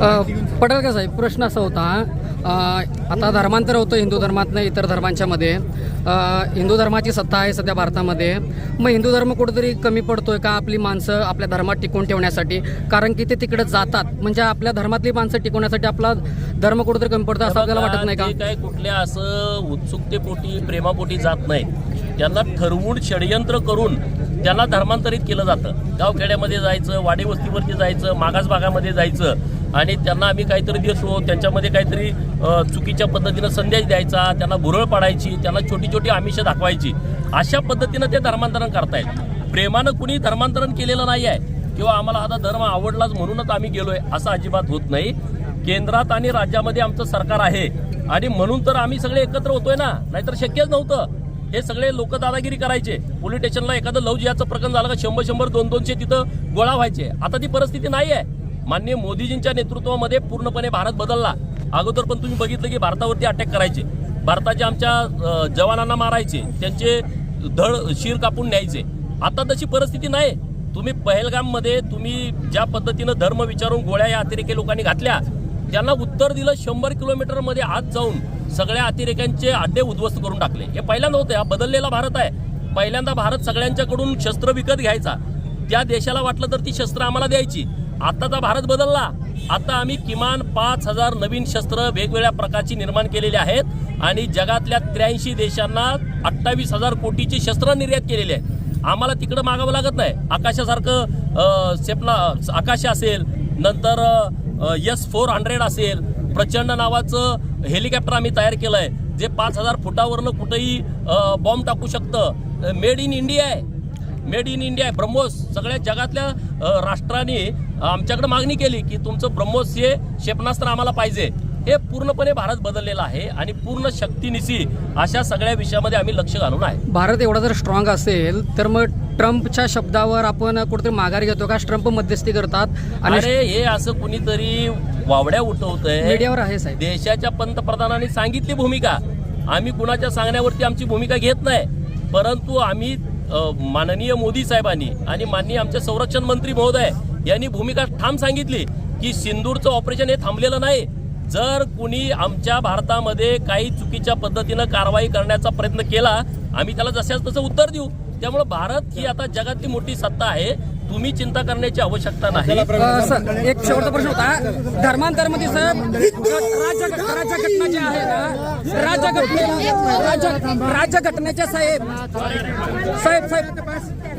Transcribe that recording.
पटेल का साहेब प्रश्न असा होता आता धर्मांतर होतं हिंदू धर्मातनं इतर धर्मांच्यामध्ये हिंदू धर्माची सत्ता आहे सध्या भारतामध्ये. मग हिंदू धर्म कुठेतरी कमी पडतोय का आपली माणसं आपल्या धर्मात टिकून ठेवण्यासाठी? कारण की ते तिकडे जातात. म्हणजे आपल्या धर्मातली माणसं टिकवण्यासाठी आपला धर्म कुठेतरी कमी पडतो असं आपल्याला वाटत नाही का? काय कुठल्या असं उत्सुकतेपोटी प्रेमापोटी जात नाही त्यांना ठरवून षडयंत्र करून त्यांना धर्मांतरित केलं जातं. गावखेड्यामध्ये जायचं वाडेवस्तीवरती जायचं मागास भागामध्ये जायचं. आणि त्यांना आम्ही काहीतरी देतो त्यांच्यामध्ये काहीतरी चुकीच्या पद्धतीनं संदेश द्यायचा त्यांना भुरळ पाडायची त्यांना छोटी छोटी आमिष दाखवायची. अशा पद्धतीनं ते धर्मांतरण करतायत. प्रेमानं कुणी धर्मांतरण केलेलं नाही आहे किंवा आम्हाला आता धर्म आवडलाच म्हणूनच आम्ही गेलोय असं अजिबात होत नाही. केंद्रात आणि राज्यामध्ये आमचं सरकार आहे. आणि म्हणून तर आम्ही सगळे एकत्र होतोय ना. नाहीतर शक्यच नव्हतं. हे सगळे लोक दादागिरी करायचे. पोलीस स्टेशनला एखादं लव जिहाचं प्रकरण झालं का शंभर शंभर दोन दोनशे तिथं गोळा व्हायचे. आता ती परिस्थिती नाही आहे माननीय मोदीजींच्या नेतृत्वामध्ये पूर्णपणे भारत बदलला. अगोदर पण तुम्ही बघितलं की भारतावरती अटॅक करायचे. भारताच्या आमच्या जवानांना मारायचे. त्यांचे धड शिर कापून न्यायचे. आता तशी परिस्थिती नाही. तुम्ही पहलगाममध्ये तुम्ही ज्या पद्धतीनं धर्म विचारून गोळ्या या अतिरेकी लोकांनी घातल्या त्यांना उत्तर दिलं शंभर किलोमीटरमध्ये आत जाऊन सगळ्या अतिरेक्यांचे अड्डे उद्ध्वस्त करून टाकले. हे पहिल्यांदा होतं. हा बदललेला भारत आहे. पहिल्यांदा भारत सगळ्यांच्याकडून शस्त्र विकत घ्यायचा. त्या देशाला वाटलं तर ती शस्त्र आम्हाला द्यायची. आत्ताचा भारत बदलला. आता आम्ही किमान पाच हजार नवीन शस्त्र वेगवेगळ्या प्रकारची निर्माण केलेली आहेत आणि जगातल्या त्र्याऐंशी देशांना अठ्ठावीस हजार कोटीची शस्त्र निर्यात केलेली आहे. आम्हाला तिकडं मागावं लागत नाही. आकाशासारखं अ, सेपला आकाश असेल नंतर यस फोर हंड्रेड असेल प्रचंड नावाचं हेलिकॉप्टर आम्ही तयार केलं आहे जे पाच हजार फुटावरनं कुठंही बॉम्ब टाकू शकतं. मेड इन इंडिया आहे. मेड इन इंडिया आहे. ब्रह्मोस सगळ्या जगातल्या राष्ट्रांनी आमच्याकडे मागणी केली की तुमचं ब्रह्मोस हे क्षेपणास्त्र आम्हाला पाहिजे. हे पूर्णपणे भारत बदललेला आहे आणि पूर्ण शक्तीनिशी अशा सगळ्या विषयामध्ये आम्ही लक्ष घालून आहे. भारत एवढा जर स्ट्रॉंग असेल तर मग ट्रम्पच्या शब्दावर आपण कुठेतरी माघार घेतो का? ट्रम्प मध्यस्थी करतात आणि अरे हे असं कुणीतरी वावड्या उठवतंय. मीडियावर आहे साहेब. देशाच्या पंतप्रधानांनी सांगितली भूमिका. आम्ही कुणाच्या सांगण्यावरती आमची भूमिका घेत नाही. परंतु आम्ही माननीय मोदी साहेबांनी आणि माननीय आमचे संरक्षण मंत्री महोदय यांनी भूमिका ठाम सांगितली की सिंदूरचं ऑपरेशन हे थांबलेलं नाही. जर कुणी आमच्या भारतामध्ये काही चुकीच्या पद्धतीनं कारवाई करण्याचा प्रयत्न केला आम्ही त्याला जशाच तसं उत्तर देऊ. त्यामुळे भारत ही आता जगातली मोठी सत्ता आहे. तुम्ही चिंता करण्याची आवश्यकता नाही. सर, एक शेवटचा प्रश्न होता. धर्मांतरमध्ये साहेब राज्य राज्य घटना ज्या आहे ना राज्य घटने राज्य राज्य घटनेच्या साहेब साहेब साहेब